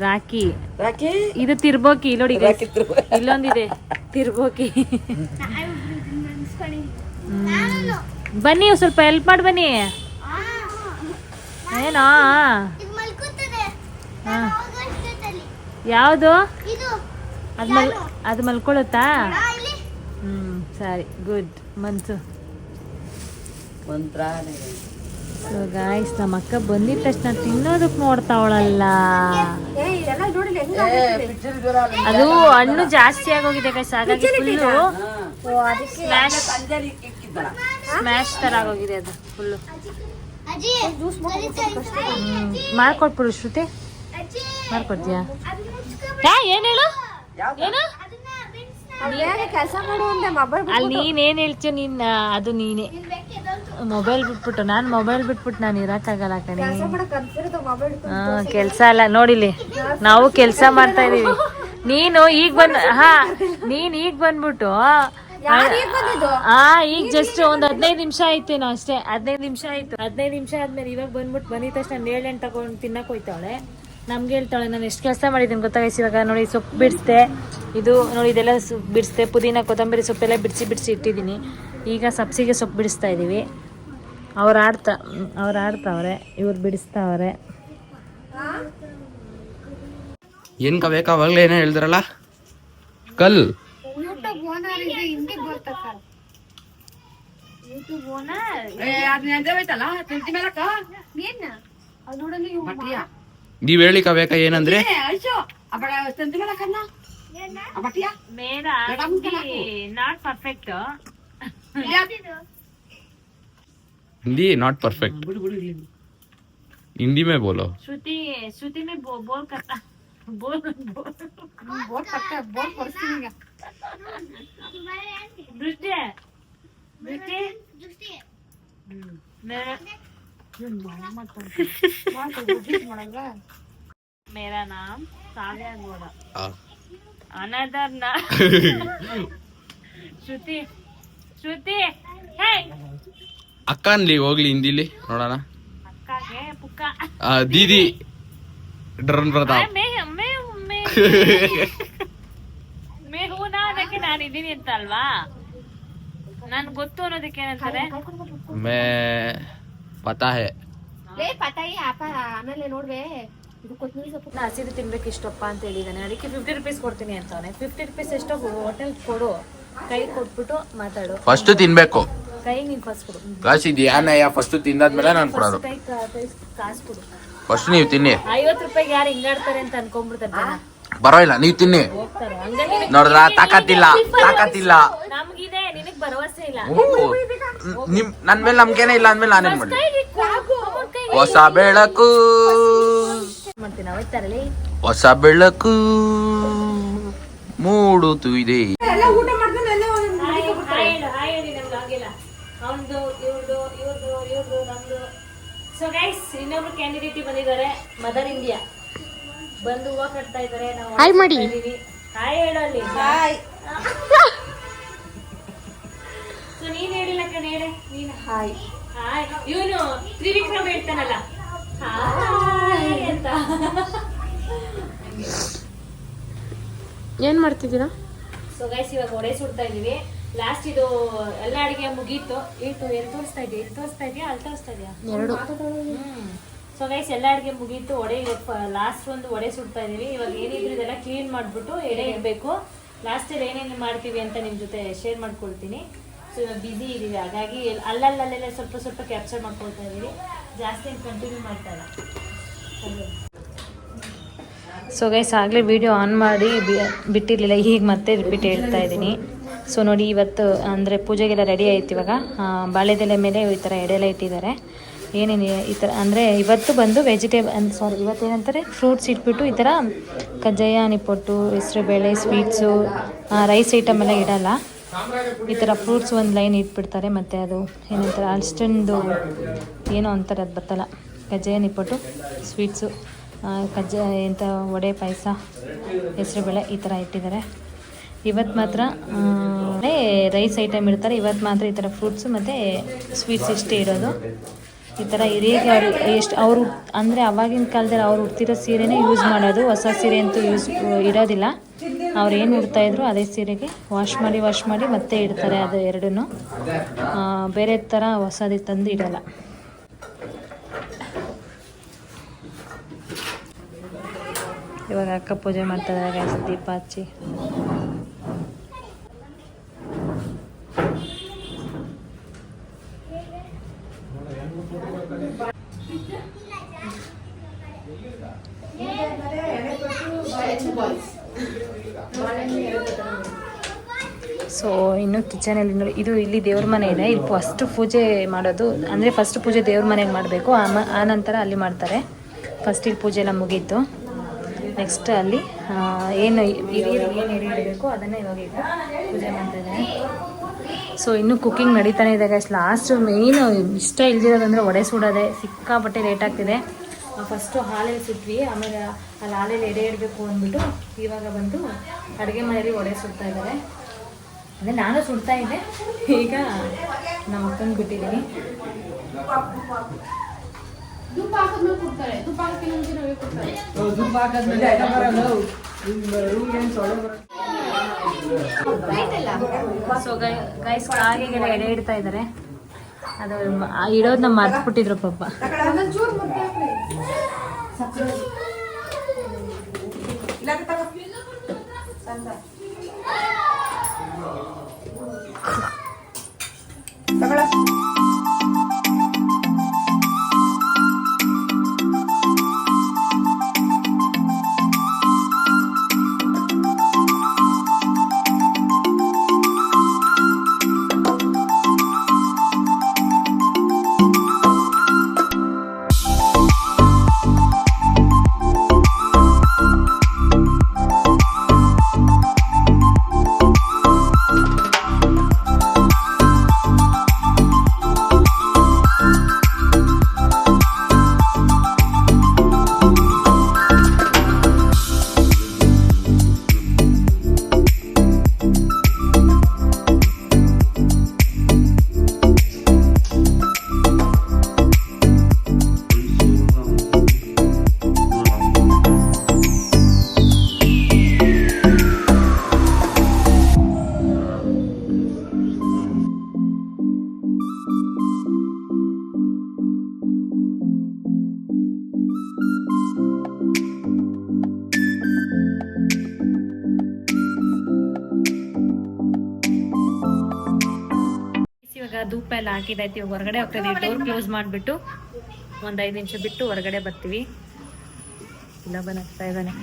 ರಾಕಿ. ರಾಕಿ? ಇದು ತಿರ್ಬೋಕಿ ನೋಡಿ. ಇಲ್ಲೊಂದಿದೆ. ತಿರ್ಬೋಕಿ ನಾನು ಬನ್ನಿ ಸ್ವಲ್ಪ ಹೆಲ್ಪ್ ಮಾಡಿ ಬನ್ನಿ. ಏನಾ? ಯಾವುದು? ಇದು ಅದು ಮಲ್ ಅದು ಮಲ್ಕೊಳ್ಳುತ್ತಾ? ಹಾ, ಇಲ್ಲಿ. ಹ್ಮ್ ಸರಿ. ಗುಡ್. ಮನ್ಸು. ಸೊ ಗಾಯ್ಸ್ ನಮ್ಮ ಅಕ್ಕ ಬಂದಿದ ತಕ್ಷಣ ತಿನ್ನೋದಕ್ಕೆ ನೋಡ್ತಾವಳಲ್ಲ ಅದು ಹಣ್ಣು ಜಾಸ್ತಿ ಆಗೋಗಿದೆ ಗೈಸ್ ಹಾಗಾಗಿ ಫುಲ್ಲು ಸ್ಮ್ಯಾಶ್ ತರ ಆಗೋಗಿದೆ ಅದು ಫುಲ್ಲು. ಮಾಡ್ಕೊಟ್ಬಿಡು ಶ್ರುತಿ. ಮಾಡ್ಕೊಡ್ತೀಯಾ ಏನ್ ಹೇಳು? ಏನು? ಕೆಲಸ ಮೊಬೈಲ್ ಅಲ್ಲಿ ನೀನೇನ್ ಹೇಳ್ತೀಯ ನೀನ್. ಆ, ಅದು ನೀನೆ ಮೊಬೈಲ್ ಬಿಟ್ಬಿಟ್ಟು ನಾನ್ ಮೊಬೈಲ್ ಬಿಟ್ಬಿಟ್ಟು ನಾನು ಇರಕ್ಕಾಗಲ್ಲ ಕಣಿ. ಕೆಲ್ಸ ಅಲ್ಲ ನೋಡಿಲಿ ನಾವು ಕೆಲ್ಸ ಮಾಡ್ತಾ ಇದೀವಿ. ನೀನು ಈಗ ಬಂದ್ ಹಾ ನೀನ್ ಈಗ ಬಂದ್ಬಿಟ್ಟು ಹಾ ಈಗ ಜಸ್ಟ್ ಒಂದ್ ಹದಿನೈದು ನಿಮಿಷ ಆಯ್ತೇನೋ ಅಷ್ಟೇ. ಹದಿನೈದು ನಿಮಿಷ ಆಯ್ತು. ಹದಿನೈದು ನಿಮಿಷ ಆದ್ಮೇಲೆ ಇವಾಗ ಬಂದ್ಬಿಟ್ಟು ಬಂದಿದ ತಕ್ಷಣ ನೇಳೆಣ್ಣು ತಗೊಂಡು ತಿನ್ನಕ್ ಹೋಯ್ತಾವಳೆ. ನಮ್ಗೆ ಹೇಳ್ತಾಳೆ ನಾನು ಎಷ್ಟು ಕೆಲಸ ಮಾಡಿದ್ದೀನಿ ಗೊತ್ತಾಗೈಸಿ ಇವಾಗ? ನೋಡಿ ಸೊಪ್ಪು ಬಿಡಿಸ್ದೆ. ಇದು ನೋಡಿ ಇದೆಲ್ಲ ಸೊಪ್ಪು ಬಿಡಿಸ್ದೆ. ಪುದೀನ ಕೊತ್ತಂಬರಿ ಸೊಪ್ಪೆಲ್ಲ ಬಿಡಿಸಿ ಬಿಡಿಸಿ ಇಟ್ಟಿದ್ದೀನಿ. ಈಗ ಸಬ್ಸಿಗೆ ಸೊಪ್ಪು ಬಿಡಿಸ್ತಾ ಇದ್ದೀವಿ ಅವ್ರು ಆಡ್ತಾ ಅವ್ರು ಆಡ್ತಾವ್ರೆ. ಇವ್ರು ಬಿಡಿಸ್ತಾವ್ರೆ. ಏನು ಕಬೇಕು ಅವಾಗಲೇ ಏನೋ ಹೇಳಿದ್ರಲ್ಲ? ಕಲ್. ನೀವ್ ಹೇಳಿ ಕಬೇಕ ಏನಂದ್ರೆ ಮೇರಾ not perfect Hindi not perfect Hindi में बोलो श्रुति श्रुति में बो, बोल करता बोल बोल दृष्टि है दृष्टि ದೃಷ್ಟಿ मेरा मेरा नाम साव्या गौड़ा अनदर नाम श्रुति श्रुति हे ಅಕ್ಕ ಅನ್ಲಿ ಹೋಗ್ಲಿ ಹಿಂದಿಲಿ ನೋಡೋಣ ಅಕ್ಕಗೆ ಪುಕ್ಕ ಆ, ದೀದಿ ಡ್ರನ್ ಪ್ರತಾಪ್ ಮೇ ಮೇ ಮೇ ಮೇ ಹೂನಾ ಅದಕ್ಕೆ ನಾನು ಇದೀನಿ ಅಂತ ಅಲ್ವಾ ನನ್ ಗೊತ್ತು ಅನ್ನೋದಕ್ಕೆ ಏನಂತಾರೆ ಮೇ ಪತಾ ಹೇ ಲೇ ಪತಾಯಿ ಆಪ ಆಮೇಲೆ ನೋಡ್ವೆ ಇದು ಕೊತ್ತಂಬರಿ ಸೊಪ್ಪು. ಹಸಿರು ತಿನ್ಬೇಕು ಇಷ್ಟಪ್ಪ ಅಂತ ಹೇಳಿದಾನೆ ಅದಕ್ಕೆ ಫಿಫ್ಟಿ ರುಪೀಸ್ ಕೊಡ್ತೀನಿ ಅಂತವನೆ ಫಿಫ್ಟಿ ರುಪೀಸ್ ಎಷ್ಟೋ ಹೋಟೆಲ್ ಕೊಡು. ಕೈ ಕೊಟ್ಬಿಟ್ಟು ಮಾತಾಡು. ಫಸ್ಟ್ ತಿನ್ಬೇಕು. ಕೈ ನೀನ್ ಫಸ್ಟ್ ಕೊಡು. ಕಾಸು ಇದೆಯಾ ಫಸ್ಟ್ ತಿಂದಾದ್ಮೇಲೆ ನಾನು ಕೊಡೋದು. ಕೈ ಕಾಸು ಕೊಡು. ಫಸ್ಟ್ ನೀವು ತಿನ್ನಿ. ಐವತ್ತು ರೂಪಾಯಿಗೆ ಯಾರು ಹಿಂಗಾಡ್ತಾರೆ ಅಂತ ಅನ್ಕೊಂಡ್ಬಿಡ್ತಾರೆ ಬರೋ ಇಲ್ಲ ನೀವು ತಿನ್ನಿ. ಹೋಗ್ತಾರೆ. ತಾಕತ್ತಿಲ್ಲ ತಾಕತ್ತಿಲ್ಲ. ನಮ್ಗಿದೆ ನಿನಗ್ ಭರವಸೆ ಇಲ್ಲ. ನಿಮ್ ನನ್ ಮೇಲೆ ನಮ್ಗೇನೆ ಇಲ್ಲ ಅಂದ್ಮೇಲೆ ನಾನೇನ್ ಮಾಡಿ ಹೊಸ ಬೆಳಕು. ಮಾಡ್ತೀನಿ ಹೊಸ ಬೆಳಕು. ಮೂಡುತ್ತು ಇದೆ. ಅವನದು ಇವ್ರದು ಇವ್ರದು ಇವ್ರದು ನಮ್ದು. ಸೊ ಗೈಸ್ ಇನ್ನೊಬ್ರು ಕ್ಯಾಂಡಿಡೇಟ್ ಬಂದಿದ್ದಾರೆ. ಮದರ್ ಇಂಡಿಯಾ ಬಂದು ಹೂವ ಕಟ್ತಾ ಇದ್ದಾರೆ. ನಾವು ಹಾಯ್ ಮಾಡಿ ಹಾಯ್ ಹೇಳಲ್ಲಿ ಹಾಯ್ ಹೇಳೆ? ನೀನು ಹಾಯ್. ಹಾಯ್. ಇವನು ತ್ರಿವಿಕ್ರಮ ಹೇಳ್ತಾನಲ್ಲ. ಹಾಯ್ ಅಂತ. ಏನ್ ಮಾಡ್ತಿದ್ದೀರಾ? ಸೊ ಗೈಸ್ ಇವಾಗ ಒಡೆ ಸುಡ್ತಾ ಇದೀವಿ ಲಾಸ್ಟ್ ಇದು ಎಲ್ಲ ಅಡಿಗೆ ಮುಗೀತು. ಏಟು ಎಲ್ಲಿ ತೋರಿಸ್ತಾ ಇದೆಯಾ? ಎಲ್ಲಿ ತೋರಿಸ್ತಾ ಇದೆಯಾ? ಅಲ್ಲಿ ತೋರಿಸ್ತಾ ಇದೆಯಾ? ಎರಡು. ಸೊ ಗೈಸ್ ಎಲ್ಲ ಅಡಿಗೆ ಮುಗೀತು. ಒಡೆ ಲಾಸ್ಟ್ ಒಂದು ಒಡೆ ಸುಡ್ತಾ ಇದೀವಿ ಇವಾಗ ಏನಿದ್ರು ಇದೆಲ್ಲ ಕ್ಲೀನ್ ಮಾಡ್ಬಿಟ್ಟು ಎಡೆ ಇಡಬೇಕು. ಲಾಸ್ಟ್ ಏನೇನು ಮಾಡ್ತೀವಿ ಅಂತ ನಿಮ್ಮ ಜೊತೆ ಶೇರ್ ಮಾಡ್ಕೊಳ್ತೀನಿ. ಸೊ ಬಿಸಿ ಇದೀವಿ ಹಾಗಾಗಿ ಅಲ್ಲಲ್ಲಲ್ಲೆಲ್ಲ ಸ್ವಲ್ಪ ಸ್ವಲ್ಪ ಕ್ಯಾಪ್ಚರ್ ಮಾಡ್ಕೊಳ್ತಾ ಇದ್ದೀವಿ. ಜಾಸ್ತಿ ಕಂಟಿನ್ಯೂ ಮಾಡ್ತಾ ಇಲ್ಲ. ಸೊ ಗೈಸ್ ಆಗಲೇ ವಿಡಿಯೋ ಆನ್ ಮಾಡಿ ಬಿಟ್ಟಿರಲಿಲ್ಲ. ಈಗ ಮತ್ತೆ ರಿಪೀಟ್ ಹೇಳ್ತಾ ಇದ್ದೀನಿ. ಸೊ ನೋಡಿ, ಇವತ್ತು, ಅಂದರೆ ಪೂಜೆಗೆಲ್ಲ ರೆಡಿ ಆಯ್ತು ಇವಾಗ. ಬಾಳೆದೆಲೆ ಮೇಲೆ ಈ ಥರ ಎಡೆಲ್ಲ ಇಟ್ಟಿದ್ದಾರೆ. ಏನೇನು ಈ ಥರ ಅಂದರೆ ಇವತ್ತು ಬಂದು ವೆಜಿಟೇಬಲ್ ಸಾರಿ ಸಾರಿ ಇವತ್ತೇನಂತಾರೆ ಫ್ರೂಟ್ಸ್ ಇಟ್ಬಿಟ್ಟು ಈ ಥರ ಕಜ್ಜಾಯ ನಿಪ್ಪೊಟ್ಟು ಹೆಸ್ರುಬೇಳೆ ಸ್ವೀಟ್ಸು ರೈಸ್ ಐಟಮ್ ಎಲ್ಲ ಇಡಲ್ಲ. ಈ ಥರ ಫ್ರೂಟ್ಸ್ ಒಂದು ಲೈನ್ ಇಟ್ಬಿಡ್ತಾರೆ, ಮತ್ತು ಅದು ಏನಂತಾರೆ, ಅಲ್ಸ್ಟನ್ದು ಏನೋ ಅಂತಾರೆ, ಅದು ಬರ್ತಲ್ಲ ಕಜ್ಜಾಯ ನಿಪ್ಪಟ್ಟು, ಸ್ವೀಟ್ಸು ಕಜ್ಜಾಯ ಎಂಥ ವಡೆ, ಪಾಯಸ, ಹೆಸರುಬೇಳೆ ಈ ಥರ ಇಟ್ಟಿದ್ದಾರೆ. ಇವತ್ತು ಮಾತ್ರ ರೈಸ್ ಐಟಮ್ ಇಡ್ತಾರೆ. ಇವತ್ತು ಮಾತ್ರ ಈ ಥರ ಫ್ರೂಟ್ಸು ಮತ್ತು ಸ್ವೀಟ್ಸ್ ಇಷ್ಟೇ ಇಡೋದು ಈ ಥರ ಹಿರಿಯರಿಗೆ ಅವರು ಎಷ್ಟು ಅವರು ಅಂದರೆ ಅವಾಗಿನ ಕಾಲದಲ್ಲಿ ಅವ್ರು ಉಡ್ತಿರೋ ಸೀರೆನೇ ಯೂಸ್ ಮಾಡೋದು. ಹೊಸ ಸೀರೆ ಅಂತೂ ಯೂಸ್ ಇರೋದಿಲ್ಲ. ಅವ್ರು ಏನು ಉಡ್ತಾಯಿದ್ರು ಅದೇ ಸೀರೆಗೆ ವಾಶ್ ಮಾಡಿ ವಾಶ್ ಮಾಡಿ ಮತ್ತೆ ಇಡ್ತಾರೆ ಅದು ಎರಡೂ ಬೇರೆ ಥರ ಹೊಸದಿ ತಂದು ಇಡೋಲ್ಲ. ಇವಾಗ ಅಕ್ಕ ಪೂಜೆ ಮಾಡ್ತಾ ಇದ್ದಾರೆ guys, ದೀಪ ಹಚ್ಚಿ ಸೊ ಇನ್ನು ಕಿಚನಲ್ಲಿ ಇದು ಇಲ್ಲಿ ದೇವ್ರ ಮನೆ ಇದೆ. ಇಲ್ಲಿ ಫಸ್ಟ್ ಪೂಜೆ ಮಾಡೋದು, ಅಂದರೆ ಫಸ್ಟ್ ಪೂಜೆ ದೇವ್ರ ಮನೆಗೆ ಮಾಡಬೇಕು. ಆ ನಂತರ ಅಲ್ಲಿ ಮಾಡ್ತಾರೆ. ಫಸ್ಟ್ ಇಲ್ಲಿ ಪೂಜೆ ಎಲ್ಲ ಮುಗೀತು. ನೆಕ್ಸ್ಟ್ ಅಲ್ಲಿ ಏನು ಹಿರಿಯರು ಏನು ಹಿಡಿಯಬೇಕು ಅದನ್ನೇ ಇವಾಗ ಪೂಜೆ ಮಾಡ್ತಾ ಸೊ ಇನ್ನೂ ಕುಕ್ಕಿಂಗ್ ನಡೀತಾನೆ ಇದೆ ಗೈಸ್ ಲಾಸ್ಟ್ ಮೇಯ್ನು ಇಷ್ಟ ಇಲ್ದಿರೋದಂದ್ರೆ ಒಡೆ ಸುಡೋದೆ. ಸಿಕ್ಕಾಪಟ್ಟೆ ಲೇಟ್ ಆಗ್ತಿದೆ. ಫಸ್ಟು ಹಾಲಲ್ಲಿ ಸುಟ್ವಿ. ಆಮೇಲೆ ಅಲ್ಲಿ ಹಾಲಲ್ಲಿ ಎಡೆ ಇಡಬೇಕು ಅಂದ್ಬಿಟ್ಟು ಇವಾಗ ಬಂದು ಅಡುಗೆ ಮನೆಯಲ್ಲಿ ಒಡೆ ಸುಡ್ತಾ ಇದ್ದಾರೆ. ಅಂದರೆ ನಾನು ಸುಡ್ತಾ ಇದ್ದೆ. ಈಗ ನಮ್ಮ ಅಕ್ಕನ ಬಿಟ್ಟಿದ್ದೀನಿ. ಧೂಪ ಹಾಕಿದ್ಮೇಲೆ ಕೊಡ್ತಾರೆ. ಧೂಪ ಹಾಕಿ ಮುಂಚೆ ನಾವೇ ಕೊಡ್ತಾರೆ ಸೊ ಗೈಸ್ ಕಾಗೆಗೆಲ್ಲ ಎಡೆ ಇಡ್ತಾ ಇದ್ದಾರೆ ಅದು ಇಡೋದು ನಮ್ಮ ಮರ್ತ್ಬಿಟ್ಟಿದ್ರು ಪಾಪ. ಇವಾಗ ಹಾಕಿದೈತಿ ಹೊರಗಡೆ ಹೋಗ್ತೀವಿ ಡೋರ್ ಕ್ಲೋಸ್ ಮಾಡಿಬಿಟ್ಟು ಒಂದು ಐದು ನಿಮಿಷ ಬಿಟ್ಟು ಹೊರಗಡೆ ಬರ್ತೀವಿ. ಇಲ್ಲ ಬನ್ನಾಗ್ತಾ ಇದ್ದಾನೆ.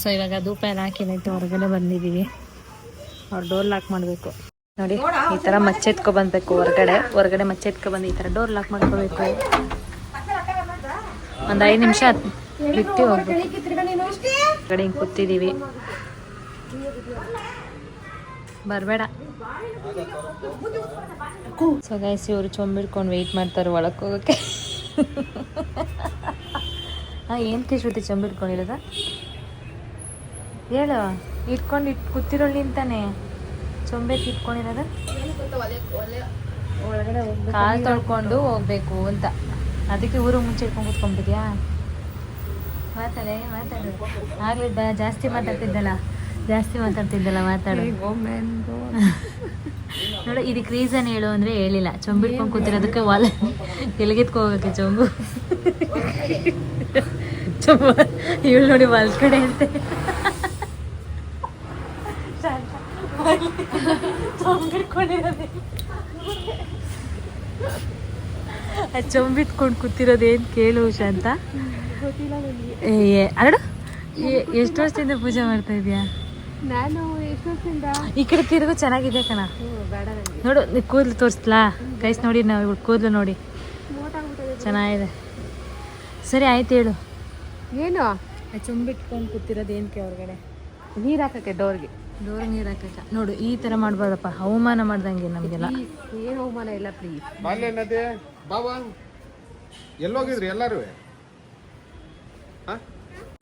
ಸೊ ಇವಾಗ ಧೂಪ ಎಲ್ಲ ಹಾಕಿದೈತಿ ಹೊರಗಡೆ ಬಂದಿದ್ದೀವಿ. ಅವ್ರು ಡೋರ್ ಲಾಕ್ ಮಾಡಬೇಕು. ನೋಡಿ, ಈ ಥರ ಮಚ್ಚೆತ್ಕೊ ಬಂದಬೇಕು ಹೊರಗಡೆ. ಹೊರಗಡೆ ಮಚ್ಚೆತ್ಕೊ ಬಂದು ಈ ಥರ ಡೋರ್ ಲಾಕ್ ಮಾಡ್ಕೋಬೇಕು. ಒಂದು ಐದು ನಿಮಿಷ ಬಿಟ್ಟು ಹೋಗ್ಬೇಕು. ಕಡೆ ಹಿಂಗೆ ಕೂತಿದ್ದೀವಿ. ಬರಬೇಡ. ಸೊ ಗೈಸ್ ಇವರು ಚೊಂಬಿಡ್ಕೊಂಡು ವೆಯ್ಟ್ ಮಾಡ್ತಾರೆ ಒಳಕ್ಕೆ ಹೋಗೋಕ್ಕೆ. ಹಾಂ ಏನು ಶ್ರುತಿ ಚೊಂಬಿಡ್ಕೊಂಡಿರೋದ ಹೇಳು ಇಟ್ಕೊಂಡು ಇಟ್ ಕೂತಿರೋಳು ನಿಂತಾನೆ. ಚೊಂಬೇಕ್ ಇಟ್ಕೊಂಡಿರೋದ? ಕಾಲು ತೊಳ್ಕೊಂಡು ಹೋಗ್ಬೇಕು ಅಂತ. ಅದಕ್ಕೆ ಊರು ಮುಂಚೆ ಇಟ್ಕೊಂಡು ಕೂತ್ಕೊಂಡ್ಬಿದ್ಯಾ ಮಾತಾಡೆ ಮಾತಾಡು. ಆಗ್ಲಿ ಬ ಜಾಸ್ತಿ ಮಾತಾಡ್ತಿದ್ದಲ್ಲ. ಜಾಸ್ತಿ ಮಾತಾಡ್ತಿದ್ದಲ್ಲ ಮಾತಾಡು. ನೋಡು, ಇದಕ್ಕೆ ರೀಸನ್ ಹೇಳು ಅಂದ್ರೆ ಹೇಳಿಲ್ಲ. ಚೊಂಬಿಟ್ಕೊಂಡು ಕೂತಿರೋದಕ್ಕೆ ವಾಲ ಎಲ್ಗೆತ್ಕೊ ಚೊಂಬು. ಚೊಂಬು, ಇವಳು ನೋಡಿ ವಾಲ್ ಕಡೆ ಅಂತೆ. ಚೊಂಬಿಟ್ಕೊಂಡು ಕೂತಿರೋದೇನು ಕೇಳು ಶಾಂತ? ಅರಡು ಎಷ್ಟು ವರ್ಷದಿಂದ ಪೂಜೆ ಮಾಡ್ತಾ ಇದೀಯಾ? ನಾನು ಈ ಕಡೆ ತಿರುಗು ಚೆನ್ನಾಗಿದೆ ಕಣ. ನೋಡು ನೀ ಕೂದಲು ತೋರಿಸ್ಲಾ? ಗೈಸ್ ನೋಡಿ ನಾವು ಇವಳು ಕೂದಲು ನೋಡಿ. ಚೆನ್ನಾಗಿದೆ. ಸರಿ ಆಯ್ತು ಹೇಳು. ಏನು? ಚುಂಬಿಟ್ಕೊಂಡು ಕೂತಿರೋದು ಏನಕ್ಕೆ ಹೊರಗಡೆ? ನೀರು ಹಾಕಕ್ಕೆ ಡೋರ್ಗೆ. ಡೋರ್ ನೀರು ಹಾಕಕ್ಕೆ. ನೋಡು ಈ ಥರ ಮಾಡ್ಬಾರ್ದಪ್ಪ. ಅವಮಾನ ಮಾಡ್ದಂಗೆ ನಮಗೆಲ್ಲ. ಏನು ಅವಮಾನ ಇಲ್ಲ ಪ್ಲೀಸ್ ಎಲ್ಲೋಗಿದ್ರಿ ಎಲ್ಲರೂ?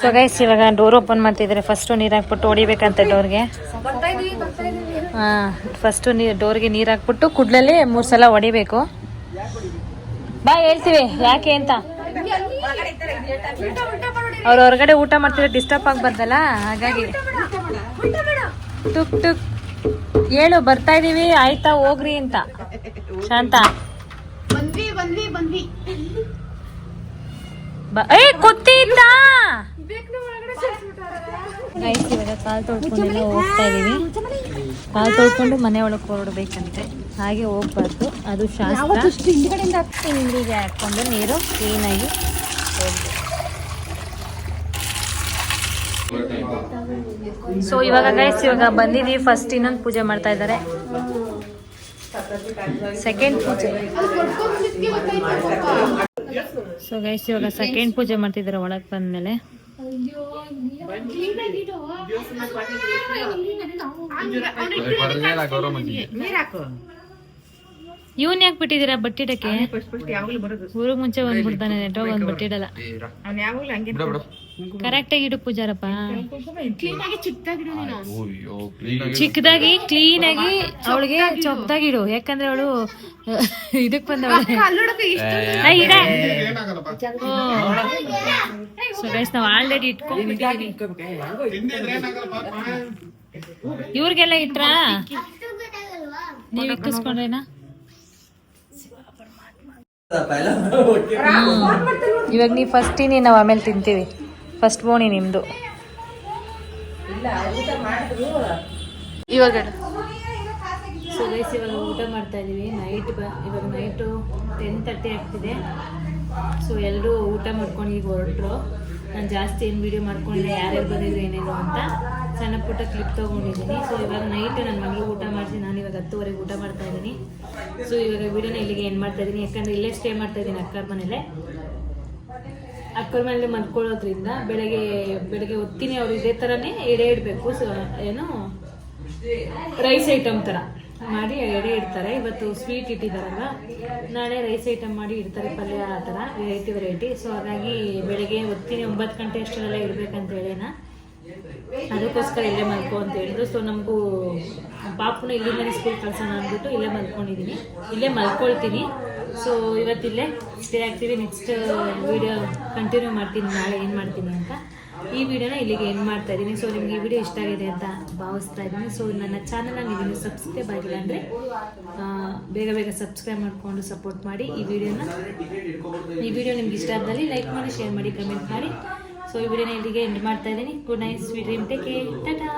ಸೊ ಗೈಸ್ ಇವಾಗ ಡೋರ್ ಓಪನ್ ಮಾಡ್ತಿದ್ರೆ. ಫಸ್ಟು ನೀರು ಹಾಕ್ಬಿಟ್ಟು ಹೊಡಿಬೇಕಂತ ಡೋರ್ಗೆ ಹಾಂ ಫಸ್ಟು ನೀರು ಡೋರ್ಗೆ ನೀರು ಹಾಕ್ಬಿಟ್ಟು ಕುಡ್ಲಲ್ಲಿ ಮೂರು ಸಲ ಹೊಡಿಬೇಕು. ಬಾ ಹೇಳ್ತೀವಿ. ಯಾಕೆ ಅಂತ? ಅವ್ರು ಹೊರಗಡೆ ಊಟ ಮಾಡ್ತಿದ್ರೆ ಡಿಸ್ಟರ್ಬ್ ಆಗ್ಬಾರ್ದಲ್ಲ ಹಾಗಾಗಿ. ಟುಕ್ ಟುಕ್. ಹೇಳು ಬರ್ತಾ ಇದೀವಿ. ಆಯ್ತಾ ಹೋಗ್ರಿ ಅಂತ. ಶಾಂತ. ಬಂದ್ವಿ ಬಂದ್ವಿ ಬಂದ್ವಿ. ಏ ಗೊತ್ತಿದ್ದ ಗೈಸ್ ಇವಾಗ ಕಾಲು ತೊಳ್ಕೊಂಡೆಲ್ಲ ಹೋಗ್ತಾ ಕಾಲು ತೊಳ್ಕೊಂಡು ಮನೆ ಒಳಗೆ ಹೊರಡ್ಬೇಕಂತೆ. ಹಾಗೆ ಹೋಗ್ಬಾರ್ದು. ಅದು ಶಾಸ್ತ್ರ. ಹಿಂದಿಗೆ ಹಾಕೊಂಡು ನೀರು ಕ್ಲೀನಾಗಿ ಸೊ ಇವಾಗ ಗೈಸ್ ಇವಾಗ ಬಂದಿದ್ದೀವಿ ಫಸ್ಟ್ ಇನ್ನೊಂದು ಪೂಜೆ ಮಾಡ್ತಾ ಇದ್ದಾರೆ. ಸೆಕೆಂಡ್ ಪೂಜೆ. ಸೊ ಗೈಸ್ ಇವಾಗ ಸೆಕೆಂಡ್ ಪೂಜೆ ಮಾಡ್ತಿದ್ದಾರೆ ಒಳಗೆ ಬಂದ್ಮೇಲೆ. Dios, Dios, Dios, Dios, Dios, Dios, Dios, Dios, Dios, Dios, Dios, ಇವನ್ ಯಾಕೆ ಬಿಟ್ಟಿದ್ದೀರಾ ಬಟ್ಟಿಡಕ್ಕೆ ಊರಿಗೆ ಮುಂಚೆ ಬಂದ್ಬಿಡ್ತಾನೆ ನೆಟ್ವರ್ಕ್ ಒಂದ್ ಬಟ್ಟಿಡಲ್ಲ ಕರೆಕ್ಟ್ ಆಗಿ ಇಡು ಪೂಜಾರಪ್ಪ. ಚಿಕ್ಕದಾಗಿ ಕ್ಲೀನ್ ಆಗಿ ಅವಳಿಗೆ ಚೊಕ್ಕದಾಗಿಡು ಯಾಕಂದ್ರೆ ಅವಳು ಇದಕ್ ಬಂದವಳೆ. ಸೊ ಗೈಸ್ ನಾವು ಆಲ್ರೆಡಿ ಇಟ್ಕೊಂಡ್ಬಿಟ್ಟಿದೀವಿ ಇವ್ರಿಗೆಲ್ಲ ಇಟ್ರಾ? ನೀವ್ ಇಕ್ಕಿಸ್ಕೊಂಡ್ರೇನಾ ಇವಾಗ ನೀ ಫಸ್ಟ್ ತಿನ್ನಿ ನಾವು ಆಮೇಲೆ ತಿಂತೀವಿ. ಫಸ್ಟ್ ಬೋಣಿ ನಿಮ್ದು. ಇವಾಗ ಸೊ ಗೈಸ್ ಇವಾಗ ಊಟ ಮಾಡ್ತಾ ಇದೀವಿ. ನೈಟ್ ಬ ಇವಾಗ ನೈಟು ಟೆನ್ ತರ್ಟಿ ಆಗ್ತಿದೆ. ಸೊ ಎಲ್ಲರೂ ಊಟ ಮಾಡ್ಕೊಂಡು ಈಗ ಹೊರಟ್ರು. ನಾನು ಜಾಸ್ತಿ ಏನು ವೀಡಿಯೋ ಮಾಡ್ಕೊಂಡಿಲ್ಲ ಯಾರ್ಯಾರು ಬಂದಿದ್ರು ಏನೇನು ಅಂತ ಸಣ್ಣ ಪುಟ್ಟ ಕ್ಲಿಪ್ ತೊಗೊಂಡಿದ್ದೀನಿ. ಸೊ ಇವಾಗ ನೈಟ್ ನನ್ನ ಮಗಳು ಊಟ ಮಾಡಿಸಿ ನಾನು ಇವಾಗ ಹತ್ತುವರೆಗೆ ಊಟ ಮಾಡ್ತಾ ಇದ್ದೀನಿ. ಸೊ ಇವಾಗ ವೀಡಿಯೋನ ಇಲ್ಲಿಗೆ ಏನು ಮಾಡ್ತಾ ಇದ್ದೀನಿ. ಯಾಕಂದರೆ ಇಲ್ಲೇ ಸ್ಟೇ ಮಾಡ್ತಾ ಇದ್ದೀನಿ ಅಕ್ಕರ ಮನೇಲೆ. ಅಕ್ಕರ ಮನೇಲಿ ಮಲ್ಕೊಳ್ಳೋದ್ರಿಂದ ಬೆಳಗ್ಗೆ ಬೆಳಗ್ಗೆ ಹೊತ್ತಿನಿ ಅವ್ರು ಇದೇ ಥರನೇ ಎಡೆ ಇಡಬೇಕು. ಸೊ ಏನು ರೈಸ್ ಐಟಮ್ ಥರ ಮಾಡಿ ಎಡೆ ಇಡ್ತಾರೆ. ಇವತ್ತು ಸ್ವೀಟ್ ಇಟ್ಟಿದ್ದಾರಲ್ಲ ನಾಳೆ ರೈಸ್ ಐಟಮ್ ಮಾಡಿ ಇಡ್ತಾರೆ ಪಲ್ಯ ಆ ಥರ ವೆರೈಟಿ ವೆರೈಟಿ ಸೊ ಹಾಗಾಗಿ ಬೆಳಗ್ಗೆ ಹೊತ್ತಿನ ಒಂಬತ್ತು ಗಂಟೆ ಅಷ್ಟರಲ್ಲೇ ಇಡಬೇಕಂತ ಹೇಳಿನ. ಅದಕ್ಕೋಸ್ಕರ ಇಲ್ಲೇ ಮಲ್ಕೋ ಅಂತ ಹೇಳಿದ್ರು. ಸೊ ನಮಗೂ ಪಾಪುನ ಇಲ್ಲಿಂದ ಸ್ಕೂಲ್ ಕಳ್ಸೋಣ ಅಂದ್ಬಿಟ್ಟು ಇಲ್ಲೇ ಮಲ್ಕೊಂಡಿದ್ದೀನಿ ಇಲ್ಲೇ ಮಲ್ಕೊಳ್ತೀನಿ. ಸೊ ಇವತ್ತಿಲ್ಲೇ ಸ್ಟೇ ಆಗ್ತೀವಿ. ನೆಕ್ಸ್ಟ್ ವೀಡಿಯೋ ಕಂಟಿನ್ಯೂ ಮಾಡ್ತೀನಿ. ನಾಳೆ ಏನು ಮಾಡ್ತೀನಿ ಅಂತ. ಈ ವಿಡಿಯೋನ ಇಲ್ಲಿಗೆ ಏನು ಮಾಡ್ತಾ ಇದ್ದೀನಿ. ಸೊ ನಿಮಗೆ ಈ ವಿಡಿಯೋ ಇಷ್ಟ ಆಗಿದೆ ಅಂತ ಭಾವಿಸ್ತಾ ಇದ್ದೀನಿ. ಸೊ ನನ್ನ ಚಾನಲ್ನ ನೀವು ಸಬ್ಸ್ಕ್ರೈಬ್ ಆಗಿಲ್ಲ ಅಂದರೆ ಬೇಗ ಬೇಗ ಸಬ್ಸ್ಕ್ರೈಬ್ ಮಾಡಿಕೊಂಡು ಸಪೋರ್ಟ್ ಮಾಡಿ ಈ ವಿಡಿಯೋನ. ಈ ವಿಡಿಯೋ ನಿಮ್ಗೆ ಇಷ್ಟ ಆದಲ್ಲಿ ಲೈಕ್ ಮಾಡಿ ಶೇರ್ ಮಾಡಿ ಕಮೆಂಟ್ ಮಾಡಿ. ಸೊ ಈ ವಿಡಿಯೋನ ಇಲ್ಲಿಗೆ ಎಂಡ್ ಮಾಡ್ತಾ ಇದ್ದೀನಿ. Good night sweet dream take tata